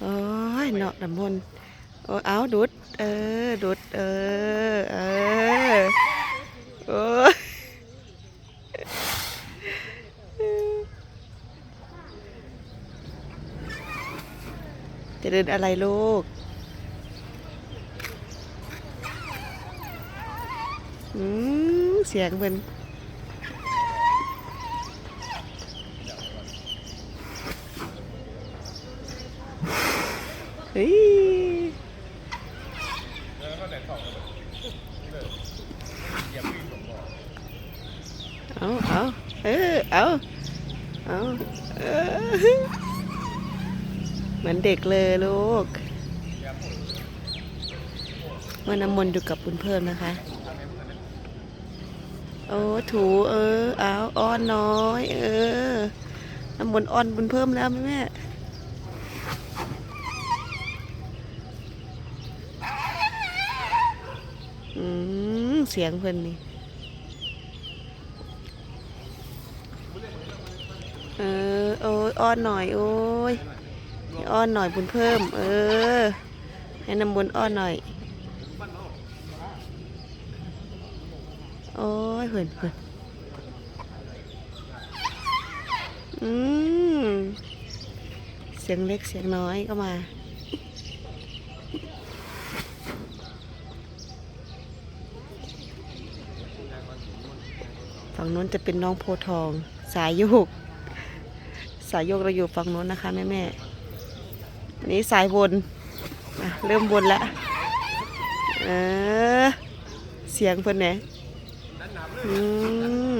โอ้ยเนาะน้ำมนโอ้เอาดุด เออ ดุด เออ เออโอ้จะเดินอะไรลูกอืมเสียงเป็น เฮ้ยเอาเอาเออเอาเอาเออเหมือนเด็กเลยลูกเมื่อน้ำมนต์อยู่กับบุญเพิ่มนะคะ โอ้ถูเออ เอาอ้อนน้อย เออน้ำมนต์อ้อนบุญเพิ่มแล้วไหมแม่ อืมเสียงเพิ่นนี่เออโอ้ยอ้อนหน่อย โอ้ยอ้อนหน่อยบุญเพิ่ม เออ ให้น้ำมนต์อ้อนหน่อย โอ้ยเหินเหินอืมเสียงเล็กเสียงน้อยก็มา ฝั่งนู้นจะเป็นน้องโพทอง สายโยก สายโยกเราอยู่ฝั่งนู้นนะคะแม่แม่อันนี้สายวนเริ่มวนแล้วเออเสียงเพิ่นเนี่ยอืม